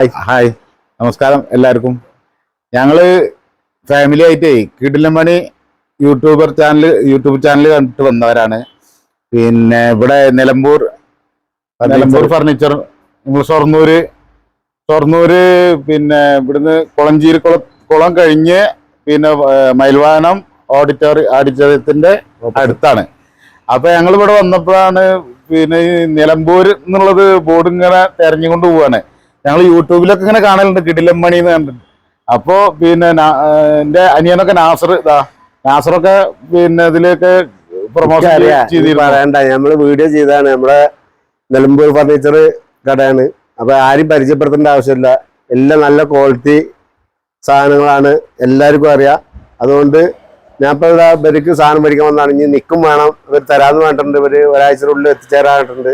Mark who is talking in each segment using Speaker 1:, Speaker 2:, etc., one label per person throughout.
Speaker 1: Hi നമസ്കാരം എല്ലാവർക്കും. ഞങ്ങൾ ഫാമിലി ആയിട്ടേ കിടിലമണി യൂട്യൂബർ ചാനൽ യൂട്യൂബ് ചാനൽ കണ്ടിട്ട് വന്നവരാണ്. പിന്നെ ഇവിടെ നിലമ്പൂർ നിലമ്പൂർ ഫർണിച്ചർ നമ്മൾ ഷൊർണൂര് ഷൊർണൂര് പിന്നെ ഇവിടുന്ന് കുളഞ്ചേരി കുളം കുളം കഴിഞ്ഞ് പിന്നെ മയിൽവാനം ഓഡിറ്റോറി ഓഡിറ്റോറിയത്തിന്റെ അടുത്താണ്. അപ്പോൾ ഞങ്ങൾ ഇവിടെ വന്നപ്പോഴാണ് പിന്നെ ഈ നിലമ്പൂർ എന്നുള്ളത് ബോർഡ് ഇങ്ങനെ തെരഞ്ഞുകൊണ്ട് പോവാണ്. ഞങ്ങൾ യൂട്യൂബിലൊക്കെ ഇങ്ങനെ കാണലുണ്ട്. കിടിലമ്മണി എന്ന് കണ്ടിട്ടുണ്ട് അപ്പോ പിന്നെ എന്റെ അനിയനൊക്കെ നാസർ ഇതാ നാസറൊക്കെ പിന്നെ ഇതിലേക്ക് പ്രൊമോഷൻ
Speaker 2: പറയണ്ട. നമ്മൾ വീഡിയോ ചെയ്താണ്. നമ്മളെ നിലമ്പൂർ ഫർണിച്ചർ കടയാണ്. അപ്പൊ ആരും പരിചയപ്പെടുത്തേണ്ട ആവശ്യമില്ല. എല്ലാം നല്ല ക്വാളിറ്റി സാധനങ്ങളാണ്. എല്ലാവർക്കും അറിയാം. അതുകൊണ്ട് ഞാൻ ഇപ്പൊ ഇവിടെ ഇവർക്ക് സാധനം മേടിക്കാൻ വന്നാണ്. ഇനി നിൽക്കും വേണം. ഇവർ തരാമെന്ന് വേണ്ടിട്ടുണ്ട് ഇവർ ഒരാഴ്ചയുടെ എത്തിച്ചേരാനായിട്ടുണ്ട്.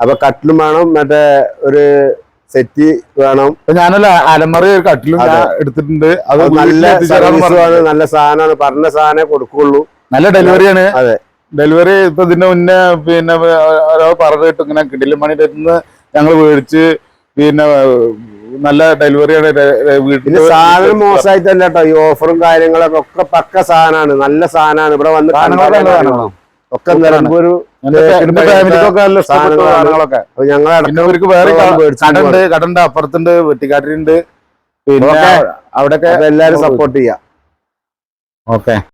Speaker 2: അപ്പോൾ കട്ടിലും വേണം. മറ്റേ ഒരു സെറ്റ് വേണം.
Speaker 1: ഞാനല്ല അലമറി കട്ടിലും. എടുത്തിട്ടുണ്ട്. അത്
Speaker 2: നല്ല. നല്ല സാധനമാണ് പറഞ്ഞ സാധനമേ കൊടുക്കുള്ളൂ.
Speaker 1: നല്ല ഡെലിവറിയാണ്
Speaker 2: അതെ.
Speaker 1: ഡെലിവറി ഇപ്പൊ ഇതിന്റെ മുന്നേ പിന്നെ ഓരോ പറഞ്ഞിട്ട് ഇങ്ങനെ കിടിലും മണി അടുത്ത് ഞങ്ങൾ മേടിച്ച് പിന്നെ നല്ല ഡെലിവറിയാണ് വീട്ടിൽ
Speaker 2: സാധനം മോശമായിട്ടല്ല കേട്ടോ ഈ ഓഫറും കാര്യങ്ങളൊക്കെ ഒക്കെ പക്ക സാധനമാണ് നല്ല സാധനമാണ്. ഇവിടെ വന്ന് ഒക്കെ
Speaker 1: വേറെ കടണ്ട് കടണ്ട് അപ്പുറത്തുണ്ട് വെട്ടിക്കാട്ടിലുണ്ട്. പിന്നെ. അവിടെയൊക്കെ
Speaker 2: എല്ലാരും സപ്പോർട്ട് ചെയ്യാം.
Speaker 1: ഓക്കെ.